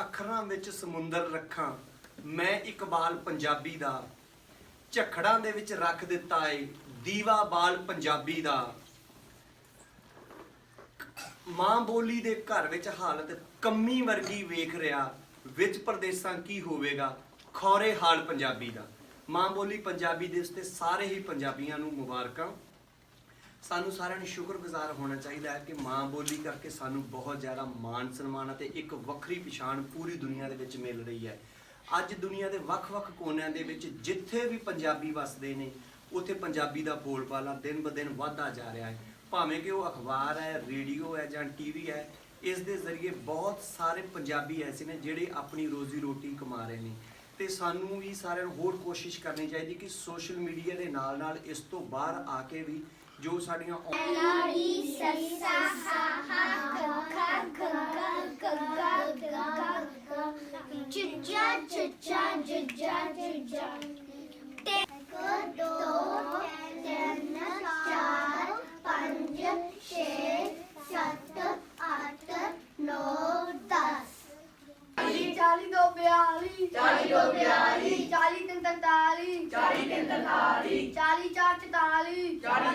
ਅੱਖਰਾਂ ਵਿੱਚ ਸਮੁੰਦਰ ਰੱਖਾਂ। ਮੈਂ ਇਕਬਾਲ ਪੰਜਾਬੀ ਦਾ। ਝਖੜਾਂ ਦੇ ਵਿੱਚ ਰੱਖ ਦਿੱਤਾ ਏ ਦੀਵਾ ਬਾਲ ਪੰਜਾਬੀ ਦਾ। ਮਾਂ ਬੋਲੀ ਦੇ ਘਰ ਵਿੱਚ ਹਾਲਤ ਕੰਮੀ ਵਰਗੀ ਵੇਖ ਰਿਹਾ ਵਿੱਚ ਪ੍ਰਦੇਸਾਂ ਕੀ ਹੋਵੇਗਾ? ਖੌਰੇ ਹਾਲ ਪੰਜਾਬੀ ਦਾ। ਮਾਂ ਬੋਲੀ ਪੰਜਾਬੀ ਦੇ ਉਸਤੇ ਸਾਰੇ ਹੀ ਪੰਜਾਬੀਆਂ ਨੂੰ ਮੁਬਾਰਕਾਂ। ਸਾਨੂੰ ਸਾਰਿਆਂ ਨੂੰ ਸ਼ੁਕਰਗੁਜ਼ਾਰ ਹੋਣਾ ਚਾਹੀਦਾ ਹੈ ਕਿ ਮਾਂ ਬੋਲੀ ਕਰਕੇ ਸਾਨੂੰ ਬਹੁਤ ਜ਼ਿਆਦਾ ਮਾਣ ਸਨਮਾਨ ਅਤੇ ਇੱਕ ਵੱਖਰੀ ਪਛਾਣ ਪੂਰੀ ਦੁਨੀਆ ਦੇ ਵਿੱਚ ਮਿਲ ਰਹੀ ਹੈ। ਅੱਜ ਦੁਨੀਆ ਦੇ ਵੱਖ-ਵੱਖ ਕੋਨਿਆਂ ਦੇ ਵਿੱਚ ਜਿੱਥੇ ਵੀ ਪੰਜਾਬੀ ਵੱਸਦੇ ਨੇ, ਉੱਥੇ ਪੰਜਾਬੀ ਦਾ ਬੋਲਬਾਲਾ ਦਿਨ ਬ ਦਿਨ ਵਧਦਾ ਜਾ ਰਿਹਾ ਹੈ। ਭਾਵੇਂ ਕਿ ਉਹ ਅਖਬਾਰ ਹੈ, ਰੇਡੀਓ ਹੈ ਜਾਂ ਟੀਵੀ ਹੈ, ਇਸ ਦੇ ਜ਼ਰੀਏ ਬਹੁਤ ਸਾਰੇ ਪੰਜਾਬੀ ਐਸੇ ਨੇ ਜਿਹੜੇ ਆਪਣੀ ਰੋਜ਼ੀ ਰੋਟੀ ਕਮਾ ਰਹੇ ਨੇ। ਤੇ ਸਾਨੂੰ ਵੀ ਸਾਰਿਆਂ ਨੂੰ ਹੋਰ ਕੋਸ਼ਿਸ਼ ਕਰਨੀ ਚਾਹੀਦੀ ਕਿ ਸੋਸ਼ਲ ਮੀਡੀਆ ਦੇ ਨਾਲ ਨਾਲ ਇਸ ਤੋਂ ਬਾਹਰ ਆ ਕੇ ਵੀ ਜੋ ਸਾਡੀਆਂ Melody sassa ha ha ga ga ga ga ga ga ga Chucha chucha chucha chucha 40 40 ਤਿੰਨ 40 40 4 44 40 4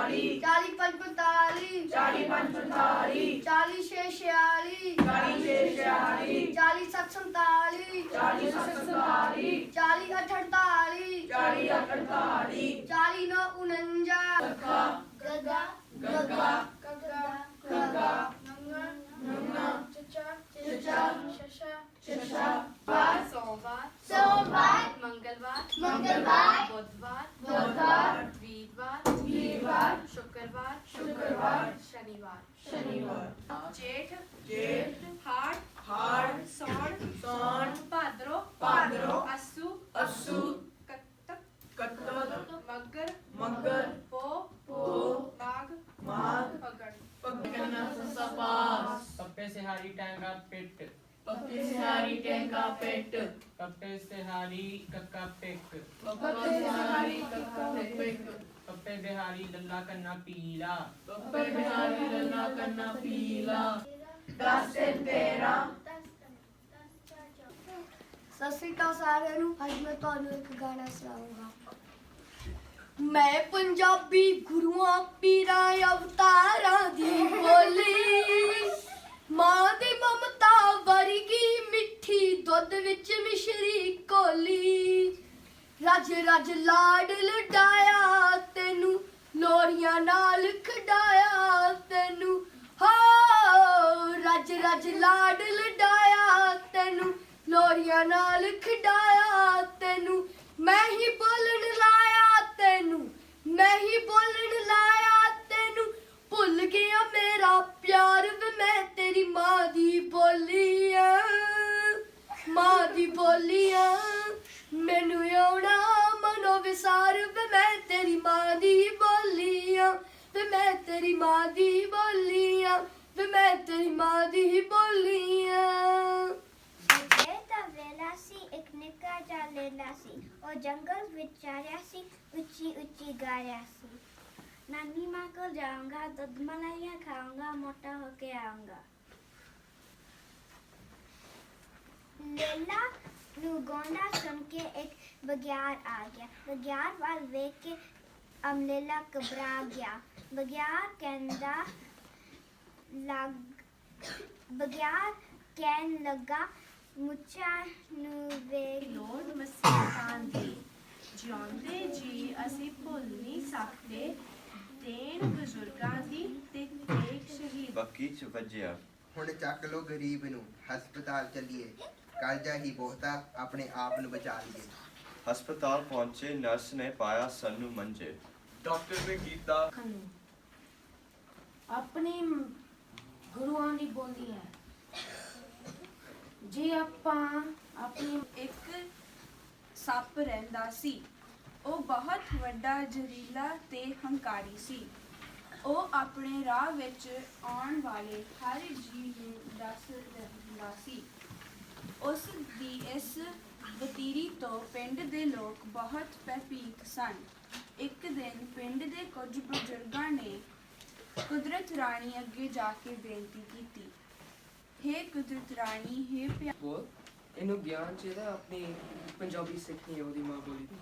44 40 5 45 40 5 45 40 6 46 40 6 46 40 7 47 40 7 47 40 8 48 40 8 48 40 9 49 ਗੱਗਾ ਗੱਗਾ ਗੱਗਾ ਗੱਗਾ ਗੱਗਾ ਨੰਗਾ ਨੰਗਾ ਚਚਾ ਚਚਾ ਸ਼ਸ਼ਾ ਸ਼ਸ਼ਾ ਸਿਹਾਰੀ ਟਾਂਗਾ ਪਿੱਟ। ਪੱਕੇ ਸਿਹਾਰੀ ਟੈਂਕਾ ਪਿੱਟ। ਕੱਪੇ ਸਿਹਾਰੀ ਕੱਕਾ ਪਿੱਕ। ਪੱਕੇ ਸਿਹਾਰੀ ਕੱਕਾ ਪਿੱਟ ਕੱਪੇ ਬਿਹਾਰੀ ਲੱਲਾ ਕੰਨਾ ਪੀਲਾ। ਪੱਪੇ ਬਿਹਾਰੀ ਲੰਨਾ ਕੰਨਾ ਪੀਲਾ। ਦਸ ਤੇ ਤੇਰਾ। ਸਤਿ ਸ਼੍ਰੀ ਅਕਾਲ ਸਾਰਿਆਂ ਨੂੰ। ਅੱਜ ਮੈਂ ਤੁਹਾਨੂੰ ਇੱਕ ਗਾਣਾ ਸੁਣਾਉਂਗਾ ਮੈਂ ਪੰਜਾਬੀ ਗੁਰੂਆਂ ਪੀਰਾਂ ਅਵਤਾਰਾਂ ਦੀ ਬੋਲ ਦੁੱਧ ਵਿੱਚ ਮਿਸ਼ਰੀ ਕੋਲੀ। ਰਜ ਰਜ ਲਾਡ ਲਡਾਇਆ ਤੈਨੂੰ, ਲੋਰੀਆਂ ਨਾਲ ਖਡਾਇਆ ਤੈਨੂੰ। ਹੋ, ਰਜ ਰਜ ਲਾਡ ਲਡਾਇਆ ਤੈਨੂੰ, ਲੋਰੀਆਂ ਨਾਲ ਖਡਾਇਆ ਤੈਨੂੰ। ਮੈਂ ਹੀ ਮਨੋ ਵਿਸਾਰ ਵੇ ਮੈਂ ਤੇਰੀ ਮਾਂ ਦੀ ਬੋਲੀ ਆ ਵੇ ਮੈਂ ਤੇਰੀ ਮਾਂ ਦੀ ਬੋਲੀ ਆ ਵੇ ਮੈਂ ਤੇਰੀ ਮਾਂ ਦੀ ਬੋਲੀ ਆ ਇਹ ਤਾਂ ਵੇਲਾ ਸੀ ਇੱਕ ਨਿੱਕਾ ਜਿਹਾ ਲੇਲਾ ਸੀ ਉਹ ਜੰਗਲ ਵਿੱਚ ਜਾ ਰਿਹਾ ਸੀ ਉੱਚੀ ਉੱਚੀ ਗਾ ਰਿਹਾ ਸੀ ਨਾਨੀ ਮਾਂ ਕੋਲ ਜਾਊਂਗਾ ਦੁੱਧ ਮਲਾਈਆਂ ਖਾਊਂਗਾ ਮੋਟਾ ਹੋ ਕੇ ਆਊਂਗਾ ਲੇਲਾ ਨੂੰ ਗੋਂਡਾ ਸੁਣ ਕੇ ਇੱਕ ਬਗਿਆੜ ਆ ਗਿਆ। ਬਗਿਆੜ ਵੱਲ ਵੇਖ ਕੇ ਅਮਲੇਲਾ ਘਬਰਾ ਗਿਆ। ਬਗਿਆੜ ਕਹਿੰਦਾ ਲੱਗ ਬਗਿਆੜ ਕਹਿਣ ਲੱਗਾ ਮੁੱਛਾਂ ਨੂੰ ਵੇਖ। ਲੋੜ ਮਸੀਹਾਂ ਦੀ। ਜਿਉਂਦੇ ਜੀ ਅਸੀਂ ਭੁੱਲ ਨਹੀਂ ਸਕਦੇ। ਦੇਣ ਬਜ਼ੁਰਗਾਂ ਦੀ ਤੇ ਤੇਗ ਸ਼ਹੀਦ। ਬਾਕੀ ਚ ਵੱਜਿਆ। ਹੁਣ ਚੱਕ ਲੋ ਗਰੀਬ ਨੂੰ ਹਸਪਤਾਲ ਚੱਲੀਏ। ਕਰਜ਼ਾ ਹੀ ਬਹੁਤਾ ਆਪਣੇ ਆਪ ਨੂੰ ਬਚਾ ਲਈਏ। ਹਸਪਤਾਲ ਪਹੁੰਚੇ ਨਰਸ ਨੇ ਪਾਇਆ ਸਾਨੂੰ ਮੰਜੇ। ਡਾਕਟਰ ਨੇ ਕੀਤਾ। ਖਨੂੰ ਆਪਣੀ ਗੁਰੂਆਂ ਦੀ ਬੋਲੀ ਹੈ। ਜੇ ਆਪਾਂ ਆਪਣੀ ਇੱਕ ਸੱਪ ਰਹਿੰਦਾ ਸੀ ਉਹ ਬਹੁਤ ਵੱਡਾ ਜ਼ਹਿਰੀਲਾ ਤੇ ਹੰਕਾਰੀ ਸੀ। ਉਹ ਆਪਣੇ ਰਾਹ ਵਿੱਚ ਆਉਣ ਵਾਲੇ ਹਰ ਜੀਵ ਨੂੰ ਦੱਸ ਦਿੰਦਾ ਸੀ। ਉਸ ਦੀ ਇਸ ਵਤੀਰੀ ਤੋਂ ਪਿੰਡ ਦੇ ਲੋਕ ਬਹੁਤ ਭੈਭੀਤ ਸਨ। ਇੱਕ ਦਿਨ ਪਿੰਡ ਦੇ ਕੁਝ ਬਜ਼ੁਰਗਾਂ ਨੇ ਕੁਦਰਤ ਰਾਣੀ ਅੱਗੇ ਜਾ ਕੇ ਬੇਨਤੀ ਕੀਤੀ। ਹੇ ਕੁਦਰਤ ਰਾਣੀ, ਹੇ ਪਿਆ ਬੋਲ ਇਹਨੂੰ ਗਿਆਨ ਚਾਹੀਦਾ ਆਪਣੀ ਪੰਜਾਬੀ ਸਿੱਖਣੀ ਹੈ, ਉਹਦੀ ਮਾਂ ਬੋਲੀ ਦੀ।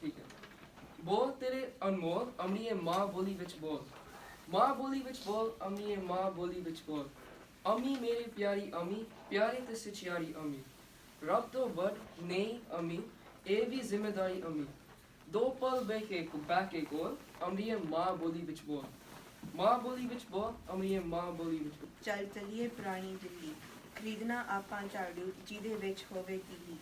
ਠੀਕ ਹੈ। ਬੋਲ ਤੇਰੇ ਅਨਮੋਲ, ਅਮਰੀਏ ਮਾਂ ਬੋਲੀ ਵਿੱਚ ਬੋਲ। ਮਾਂ ਬੋਲੀ ਵਿੱਚ ਬੋਲ, ਅਮਰੀਏ ਮਾਂ ਬੋਲੀ ਵਿੱਚ ਬੋਲ। ਅਮੀ ਮੇਰੀ ਪਿਆਰੀ ਅਮੀ ਪਿਆਰੀ ਤੇ ਸਚਿਆਰੀ ਅਮੀ ਰੱਬ ਤੋਂ ਵੱਡ ਨਹੀਂ ਅਮੀ ਇਹ ਵੀ ਜ਼ਿੰਮੇਦਾਰੀ ਅਮੀ ਦੋ ਪਲ ਬਹਿ ਕੇ ਬਹਿ ਕੇ ਕੋਲ ਅਮਰੀਏ ਮਾਂ ਬੋਲੀ ਵਿੱਚ ਬੋਲ ਮਾਂ ਬੋਲੀ ਵਿੱਚ ਬੋਲ ਅਮਰੀਏ ਮਾਂ ਬੋਲੀ ਵਿੱਚ ਬੋਲ ਚੱਲ ਚਲੀਏ ਪੁਰਾਣੀ ਦਿੱਲੀ ਖਰੀਦਣਾ ਆਪਾਂ ਝਾੜੂ ਜਿਹਦੇ ਵਿੱਚ ਹੋਵੇ ਕੀਲੀ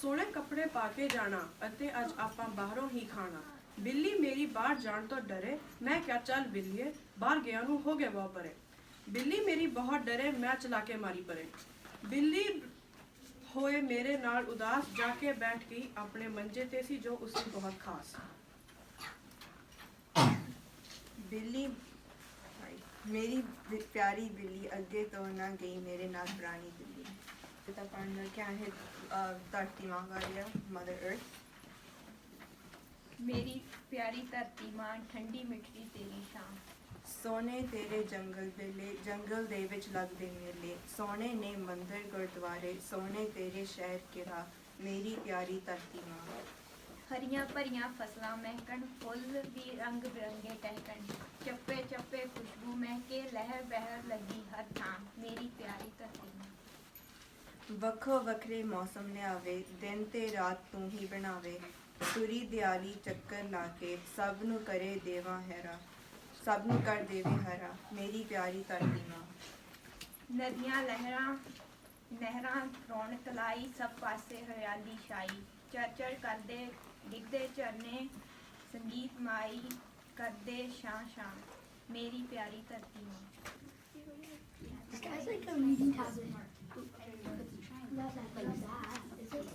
ਸੋਹਣੇ ਕੱਪੜੇ ਪਾ ਕੇ ਜਾਣਾ ਅਤੇ ਅੱਜ ਆਪਾਂ ਬਾਹਰੋਂ ਹੀ ਖਾਣਾ ਬਿੱਲੀ ਮੇਰੀ ਬਾਹਰ ਜਾਣ ਤੋਂ ਡਰੇ ਮੈਂ ਕਿਹਾ ਚੱਲ ਬਿੱਲੀਏ ਬਾਹਰ ਗਿਆ ਨੂੰ ਹੋ ਗਿਆ ਬਹੁਤ ਪਰੇ ਬਿੱਲੀ ਮੇਰੀ ਬਹੁਤ ਡਰੇ ਮੈਂ ਚਲਾ ਕੇ ਮਾਰੀ ਪਰੇ। ਬਿੱਲੀ ਹੋਏ ਮੇਰੇ ਨਾਲ ਉਦਾਸ ਜਾ ਕੇ ਬੈਠ ਗਈ ਆਪਣੇ ਮੰਜੇ ਤੇ ਸੀ ਜੋ ਉਸੇ ਬਹੁਤ ਖਾਸ। ਬਿੱਲੀ ਮੇਰੀ ਬਿ- ਪਿਆਰੀ ਬਿੱਲੀ ਅੱਗੇ ਤੋਂ ਨਾ ਗਈ ਮੇਰੇ ਨਾਲ ਪੁਰਾਣੀ ਦਿੱਲੀ ਤਾਂ ਪੜ੍ਹਨਾ ਕਿਆ ਹੈ ਅਹ, ਧਰਤੀ ਮਾਂ ਵਾਲਿਆ ਮਦਰ ਅਰਥ ਮੇਰੀ ਪਿਆਰੀ ਧਰਤੀ ਮਾਂ ਠੰਡੀ ਮਿੱਠੀ ਤੇਰੀ ਸ਼ਾਮ ਸੋਨੇ ਤੇਰੇ ਜੰਗਲ ਵੇਲੇ ਜੰਗਲ ਦੇ ਵਿੱਚ ਲੱਗਦੇ ਮੇਲੇ। ਸੋਨੇ ਨੇ ਮੰਦਰ ਗੁਰਦੁਆਰੇ ਸੋਨੇ ਤੇਰੇ ਸ਼ਹਿਰ ਕਿਰਾ ਮੇਰੀ ਪਿਆਰੀ ਧਰਤੀ ਮਾਂ। ਹਰੀਆਂ ਭਰੀਆਂ ਫਸਲਾਂ ਮਹਿਕਣ ਫੁੱਲ ਵੀ ਰੰਗ ਬਿਰੰਗੇ ਟਹਿਕਣ। ਚੱਪੇ ਚੱਪੇ ਖੁਸ਼ਬੂ ਮਹਿਕੇ ਲਹਿਰ ਬਹਿਰ ਲੱਗੀ ਹਰ ਥਾਂ। ਮੇਰੀ ਪਿਆਰੀ ਧਰਤੀ ਮਾਂ। ਵੱਖੋ ਵੱਖਰੇ ਮੌਸਮ ਲਿਆਵੇ ਦਿਨ ਤੇ ਰਾਤ ਤੂੰ ਹੀ ਬਣਾਵੇ। ਤੁਰੀ ਦਿਆਲੀ ਚੱਕਰ ਲਾ ਕੇ ਸਭ ਨੂੰ ਕਰੇ ਦੇਵਾ ਹੈਰਾ। ਸਭ ਨੂੰ ਕਰ ਦੇਵੇ ਹਰਾ ਮੇਰੀ ਪਿਆਰੀ ਧਰਤੀ ਮਾਂ ਨਦੀਆਂ ਲਹਿਰਾਂ ਨਹਿਰਾਂ ਰੌਣਕ ਲਾਈ ਸਭ ਪਾਸੇ ਹਰਿਆਲੀ ਛਾਈ ਚਰਚਰ ਕਰਦੇ ਡਿੱਗਦੇ ਝਰਨੇ ਸੰਗੀਤ ਮਾਈ ਕਰਦੇ ਸ਼ਾਂ ਸ਼ਾਂ ਮੇਰੀ ਪਿਆਰੀ ਧਰਤੀ ਮਾਂ This guy's like a reading tablet. Love that like that.